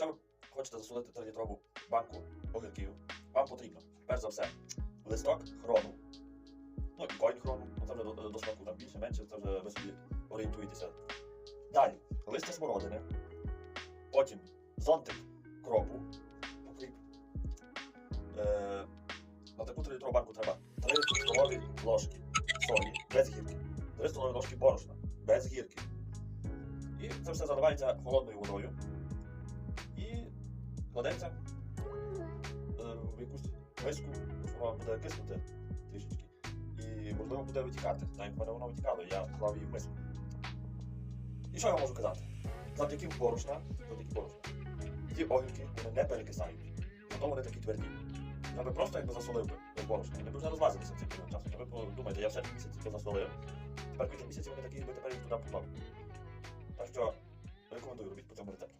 Якщо ви хочете засолити 3-літрову банку огірків, вам потрібно, перш за все, листок хрону. Ну, і корінь хрону, ну, це вже до, до смаку там більше, менше, це вже ви собі орієнтуєтеся. Далі, листя смородини, потім зонтик кропу, покріп. Е, на таку 3-літрову банку треба 3 столові ложки солі без гірки, 3 столові ложки борошна без гірки. І це все заливається холодною водою кладеться е, в якусь миску, воно буде киснути трішечки. І можливо буде витікати. В мене воно витікало, я клав її в миску. І що я можу казати? Завдяки борошна, завдяки борошна, ті огірки вони не перекисають. Зато вони такі тверді. Я би просто якби засолив би без борошна, вони б вже розлазилися цим період часу. Ви подумайте, я все місяць тільки засолив. Тепер кілька місяців вони такі, якби тепер їх туди поклав. Так що рекомендую робіть по цьому рецепту.